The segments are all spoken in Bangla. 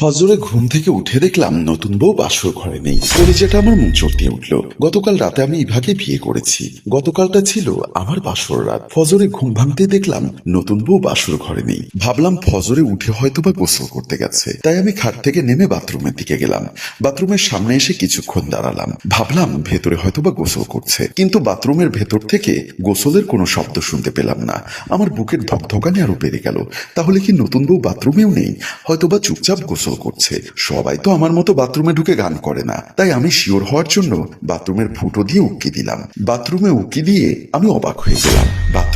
ফজরে ঘুম থেকে উঠে দেখলাম নতুন বউ বাসর ঘরে নেই। কলিজাটা আমার মুখ চড়তে উঠল। গতকাল রাতে আমি ইভাকে বিয়ে করেছি। গতকালটা ছিল আমার বাসর রাত। ফজরে ঘুম ভাঙতে দেখলাম নতুন বউ বাসর ঘরে নেই। ভাবলাম ফজরে উঠে হয়তো বা গোসল করতে গেছে। তাই আমি খাট থেকে নেমে বাথরুমের দিকে গেলাম। বাথরুমের সামনে এসে কিছুক্ষণ দাঁড়ালাম। ভাবলাম ভেতরে হয়তো বা গোসল করছে। কিন্তু বাথরুমের ভেতর থেকে গোসলের কোনো শব্দ শুনতে পেলাম না। আমার বুকের ধকধকানি আরও বেড়ে গেল। তাহলে কি নতুন বউ বাথরুমেও নেই? হয়তো বা চুপচাপ গোসল করছে। সবাই তো আমার মতো বাথরুমে ঢুকে গান করে না। তাই আমি শিওর হওয়ার জন্য বাথরুমের ফুটো দিয়ে উকি দিলাম। বাথরুমে উকি দিয়ে আমি অবাক হয়ে গেলাম।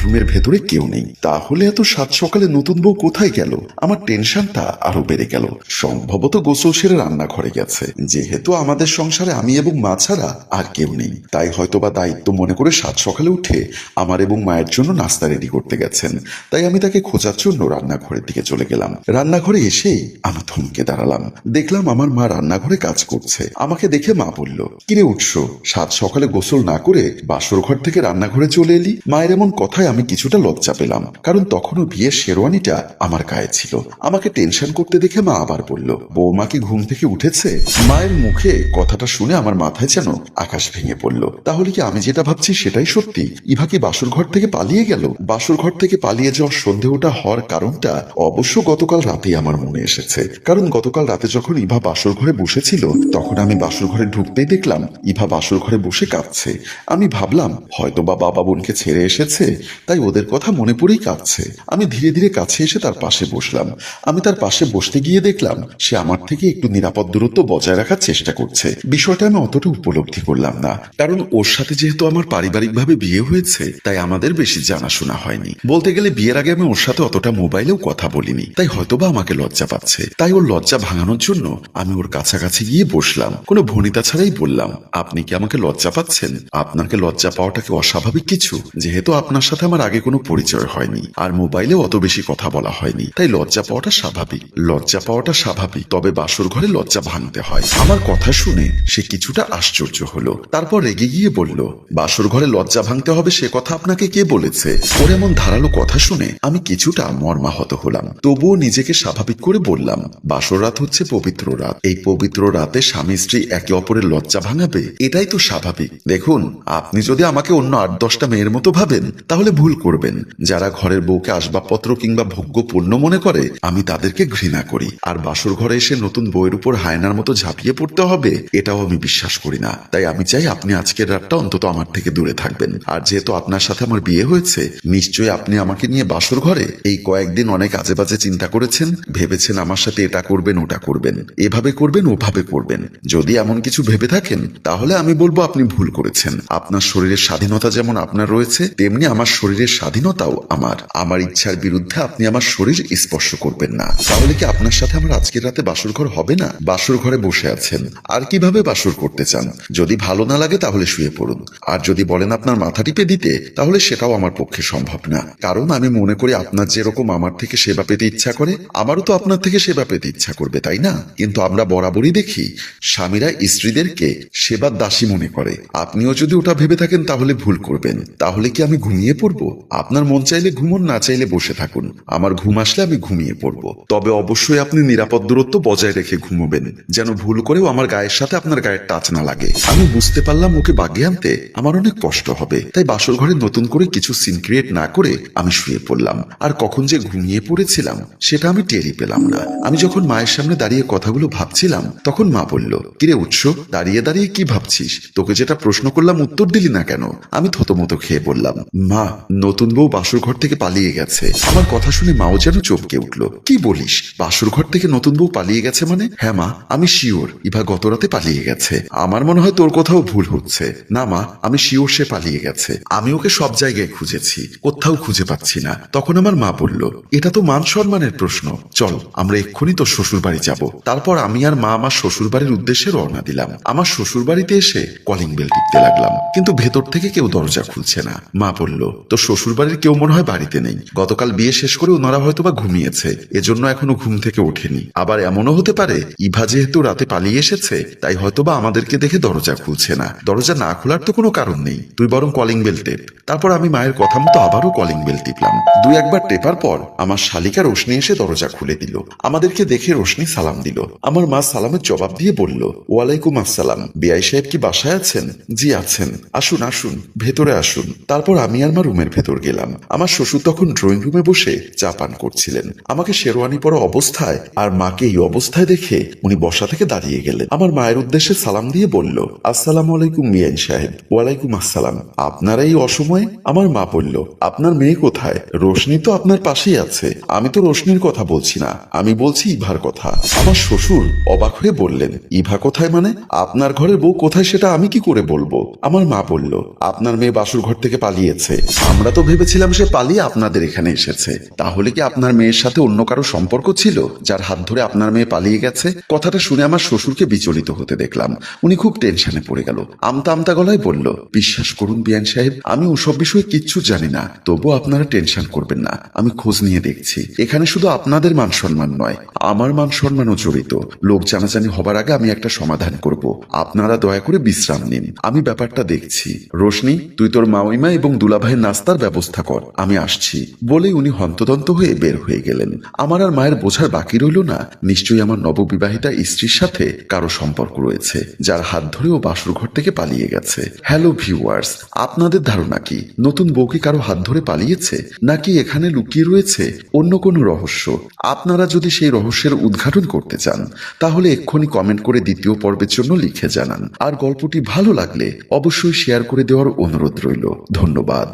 বাথরুমের ভেতরে কেউ নেই। তাহলে এত সাত সকালে নতুন বউ কোথায় গেল? আমার টেনশনটা আরও বেড়ে গেল। সম্ভবত গোসল সেরে রান্নাঘরে গেছে। যেহেতু আমাদের সংসারে আমি এবং মা ছাড়া আর কেউ নেই। তাই হয়তোবা দায়িত্ব মনে করে সাত সকালে উঠে আমার এবং মায়ের জন্য নাস্তা রেডি করতে গেছেন। তাই আমি তাকে খোঁজার জন্য রান্নাঘরের দিকে চলে গেলাম। রান্নাঘরে এসেই আমি থমকে দাঁড়ালাম। দেখলাম আমার মা রান্নাঘরে কাজ করছে। আমাকে দেখে মা বলল, কিরে উঠছ সাত সকালে গোসল না করে বাসর ঘর থেকে রান্নাঘরে চলে এলি? মায়ের এমন কথায় আমি কিছুটা লজ্জা পেলাম, কারণ তখনও বিয়ের শেরওয়ানিটা আমার গায়ে ছিল। আমাকে টেনশন করতে দেখে মা আবার বলল, বৌমা কি ঘুম থেকে উঠেছে? মায়ের মুখে কথাটা শুনে আমার মাথায় যেন আকাশ ভেঙে পড়ল। তাহলে কি আমি যেটা ভাবছি সেটাই সত্যি? ইভা কি বাসর ঘর থেকে পালিয়ে গেল? বাসর ঘর থেকে পালিয়ে যাওয়ার সন্দেহটা হওয়ার কারণটা অবশ্য গতকাল রাতেই আমার মনে এসেছে। কারণ গতকাল রাতে যখন ইভা বাসর ঘরে বসেছিল, তখন আমি বাসর ঘরে ঢুকতেই দেখলাম, ইভা বাসর ঘরে বসে কাঁদছে। আমি ভাবলাম হয়তো বা বাবা বোনকে ছেড়ে এসেছে তাই ওদের কথা মনে পড়েই কাঁদছে। আমি ধীরে ধীরে কাছে এসে তার পাশে বসলাম। আমি তার পাশে বসতে গিয়ে দেখলাম, সে আমার থেকে একটু নিরাপদ দূরত্ব বজায় রাখার চেষ্টা করছে। বিষয়টা আমি অতটা উপলব্ধি করলাম না, কারণ ওর সাথে যেহেতু আমার পারিবারিকভাবে বিয়ে হয়েছে, তাই আমাদের বেশি জানাশোনা হয়নি। বলতে গেলে বিয়ের আগে আমি ওর সাথে অতটা মোবাইলেও কথা বলিনি, তাই হয়তোবা আমাকে লজ্জা পাচ্ছে। তাই ওর লজ্জা ভাঙানোর জন্য আমি ওর কাছাকাছি গিয়ে বসলাম। কোনো ভনিতা ছাড়াই বললাম, আপনি কি আমাকে লজ্জা পাচ্ছেন? আপনাকে লজ্জা পাওয়াটাকে অস্বাভাবিক কিছু? যেহেতু আপনার সাথে আমার আগে কোনো পরিচয় হয়নি। আর মোবাইলে অত বেশি কথা বলা হয়নি। তাই লজ্জা পাওয়াটা স্বাভাবিক। লজ্জা পাওয়াটা স্বাভাবিক। তবে বাসর ঘরে লজ্জা ভাঙতে হয়। আমার কথা শুনে সে কিছুটা আশ্চর্য হলো। তারপর রেগে গিয়ে বলল, বাসর ঘরে লজ্জা ভাঙতে হবে সে কথা আপনাকে কে বলেছে? ওর এমন ধারালো কথা শুনে আমি কিছুটা মর্মাহত হলাম। তবুও নিজেকে স্বাভাবিক করে বললাম, বাসর রাত হচ্ছে পবিত্র রাত। এই পবিত্র রাতে স্বামী স্ত্রী একে অপরের লজ্জা ভাঙাবে? এটাই তো স্বাভাবিক। দেখুন, আপনি যদি আমাকে অন্য আট দশটা মেয়ের মতো ভাবেন, তাহলে ভুল করবেন। যারা ঘরের বউকে আসবাবপত্র কিংবা ভোগ্য পূর্ণ মনে করে, আমি তাদেরকে ঘৃণা করি। আর বাসর ঘরে এসে নতুন বইয়ের উপর হায়নার মতো ঝাঁপিয়ে পড়তে হবে, এটাও আমি বিশ্বাস করি না। তাই আমি চাই আপনি আজকের রাতটা অন্তত আমার থেকে দূরে থাকবেন। আর যেহেতু আপনার সাথে আমার বিয়ে হয়েছে, নিশ্চয়ই আপনি আমাকে নিয়ে বাসর ঘরে এই কয়েকদিন অনেক আজে বাজে চিন্তা করেছেন, ভেবেছেন আমার সাথে এটা করবেন, ওটা করবেন। এভাবে করবেন, ওভাবে করবেন। যদি এমন কিছু ভেবে থাকেন, তাহলে আমি বলব আপনি ভুল করেছেন। আপনার শরীরের স্বাধীনতা যেমন আপনার রয়েছে, তেমনি আমার শরীরের স্বাধীনতাও আমার। আমার ইচ্ছার বিরুদ্ধে আপনি আমার শরীর স্পর্শ করবেন না। তাহলে কি আপনার সাথে আমার আজকের রাতে বাসর ঘর হবে না? বাসর ঘরে বসে আছেন। আর কীভাবে বাসর করতে চান? যদি ভালো না লাগে তাহলে শুয়ে পড়ুন। আর যদি বলেন আপনার মাথা টিপে দিতে, তাহলে সেটাও আমার পক্ষে সম্ভব না। কারণ আমি মনে করি আপনার যেরকম আমার থেকে সেবা পেতে ইচ্ছা করে, আমারও তো আপনার থেকে সেবা পেতে ইচ্ছা করবে, তাই না? কিন্তু আমরা বরাবরই দেখি, স্বামীরা স্ত্রীদেরকে সেবার দাসী মনে করে। আপনিও যদি ওটা ভেবে থাকেন তাহলে ভুল করবেন। তাহলে কি আমি ঘুমিয়ে পড়ব? আপনার মন চাইলে ঘুমন, না চাইলে বসে থাকুন। আমার ঘুম আসলে আমি ঘুমিয়ে পড়ব। তবে অবশ্যই আপনি নিরাপদ দূরত্ব বজায় রেখে ঘুমোবেন, যেন ভুল করেও আমার গায়ের সাথে আপনার গায়ের টাচ না লাগে। আমি বুঝতে পারলাম ওকে বাগে আনতে আমার অনেক কষ্ট হবে, তাই বাসর ঘরে নতুন করে কিছু সিন ক্রিয়েট না করে আমি শুয়ে পড়লাম। আর কখন যে ঘুমিয়ে পড়েছিলাম, সেটা আমি টেরই পেলাম না। আমি যখন মায়ের সামনে দাঁড়িয়ে কথাগুলো ভাবছিলাম, তখন মা বলল, কিরে উৎস, দাঁড়িয়ে দাঁড়িয়ে কি ভাবছিস? তোকে যেটা প্রশ্ন করলাম উত্তর দিলি না কেন? আমি থতমতো খেয়ে বললাম মা নতুন বউ বাসর ঘর থেকে পালিয়ে গেছে। আমার কথা শুনে মাও যেন চমকে উঠল। কি বলিস? বাসর ঘর থেকে নতুন বউ পালিয়ে গেছে মানে? হ্যাঁ মা, আমি শিওর। ইভা গত রাতে পালিয়ে গেছে। আমার মনে হয় তোর কোথাও ভুল হচ্ছে। না মা, আমি শিওর সে পালিয়ে গেছে। আমি ওকে সব জায়গায় খুঁজেছি, কোথাও খুঁজে পাচ্ছি না। তখন আমার মা বলল, এটা তো মান সম্মানের প্রশ্ন। চল, আমরা এক্ষুনি তোর শ্বশুর বাড়ি যাব। তারপর আমি আর মা আমার শ্বশুর বাড়ির উদ্দেশ্যে রওনা দিলাম। আমার শ্বশুর বাড়িতে এসে কলিং বেল টিপতে লাগলাম। কিন্তু ভেতর থেকে কেউ দরজা খুলছে না। মা বলল, তোর শ্বশুর বাড়ির কেউ মনে হয় বাড়িতে নেই। গতকাল বিয়ে শেষ করে ওনারা হয়তো বা ঘুমিয়েছে। এজন্য এখনও ঘুম থেকে ওঠেনি। আবার এমনও হতে পারে, ইভা যেহেতু রাতে পালিয়ে এসেছে, তাই হয়তোবা আমাদেরকে দেখে দরজা খুলছে না। দরজা না খোলার তো কোনো কারণ নেই। তুই বরং কলিং বেল টেপ। তারপর আমি মায়ের কথা মতো আবারও কলিং বেল টিপলাম। দুই একবার টেপার পর আমার শালিকা রোশনি এসে দরজা খুলে দিল। আমাদেরকে দেখে রোশনি সালাম দিল। আমার মা সালামের জবাব দিয়ে বলল, ওয়ালাইকুম আসসালাম। বিআই সাহেব কি বাসায় আছেন? জি, আছেন। আসুন আসুন। ভেতরে আসুন। তারপর আমি আর মা রুমের ভেতর গেলাম। আমার শ্বশুর তখন ড্রয়িং রুমে বসে চা পান করছিলেন। আমাকে শেরওয়ানি পরা অবস্থায় আর মাকে এই অবস্থায় দেখে উনি বসা থেকে দাঁড়িয়ে গেলেন। আমার মায়ের উদ্দেশ্যে সালাম দিয়ে বলল, আসসালামু আলাইকুম মিয়ান সাহেব। ওয়ালাইকুম আসসালাম। আপনারা এই অসময়ে? আমার মা বলল, আপনার মেয়ে কোথায়? রোশনি তো আপনার পাশেই আছে। আমি তো রোশনির কথা বলছি না। আমি বলছি ইভার কথা। আমার শ্বশুর অবাক হয়ে বললেন, ইভা কোথায় মানে? আপনার ঘরের বউ কোথায় সেটা আমি কি করে বলব? আমার মা বলল, আপনার মেয়ে বাসুর ঘর থেকে পালিয়েছে। আমরা তো ভেবেছিলাম সে পালিয়ে আপনাদের এখানে এসেছে। তাহলে কি আপনার মেয়ের সাথে অন্য কারও সম্পর্ক ছিল, যার হাত ধরে আপনার মেয়ে পালিয়ে গেছে? কথাটা শুনে আমার শ্বশুরকে বিচলিত হতে দেখলাম। উনি খুব টেনশনে পড়ে গেল। আমতা আমতা গলায় বলল, বিশ্বাস করুন বিয়ান সাহেব, আমি ওসব বিষয়ে কিচ্ছু জানি না। তবু আপনারা টেনশন করবেন না। আমি খোঁজ নিয়ে দেখছি। এখানে শুধু আপনাদের মান সম্মান নয়, আমার মান সম্মানও জড়িত। লোক জানাজানি হবার আগে আমি একটা সমাধান করব। আপনারা দয়া করে বিশ্রাম নিন। আমি ব্যাপারটা দেখছি। রোশনি, তুই তোর মাওইমা এবং দুলাভাইয়ের নাস্তার ব্যবস্থা কর। আমি আসছি। বলেই উনি হন্তদন্ত হয়ে বের হয়ে গেলেন। আমার আর মায়ের বোঝার বাকি রইল না। নিশ্চয়ই আমার নববিবাহিতা স্ত্রীর সাথে কারও সম্পর্ক রয়েছে, যার হাত ধরে ও বাসুর ঘর থেকে পালিয়ে গেছে। হ্যালো ভিউয়ার্স আপনাদের ধারণা কি? নতুন বউ কি কারও হাত ধরে পালিয়েছে? নাকি এখানে লুকিয়ে রয়েছে অন্য কোনো রহস্য? আপনারা যদি সেই রহস্যের উদ্ঘাটন করতে চান, তাহলে এক্ষুনি কমেন্ট করে দ্বিতীয় পর্বের জন্য লিখে জানান। আর গল্পটি ভালো লাগলে অবশ্যই শেয়ার করে দেওয়ার অনুরোধ রইল। ধন্যবাদ।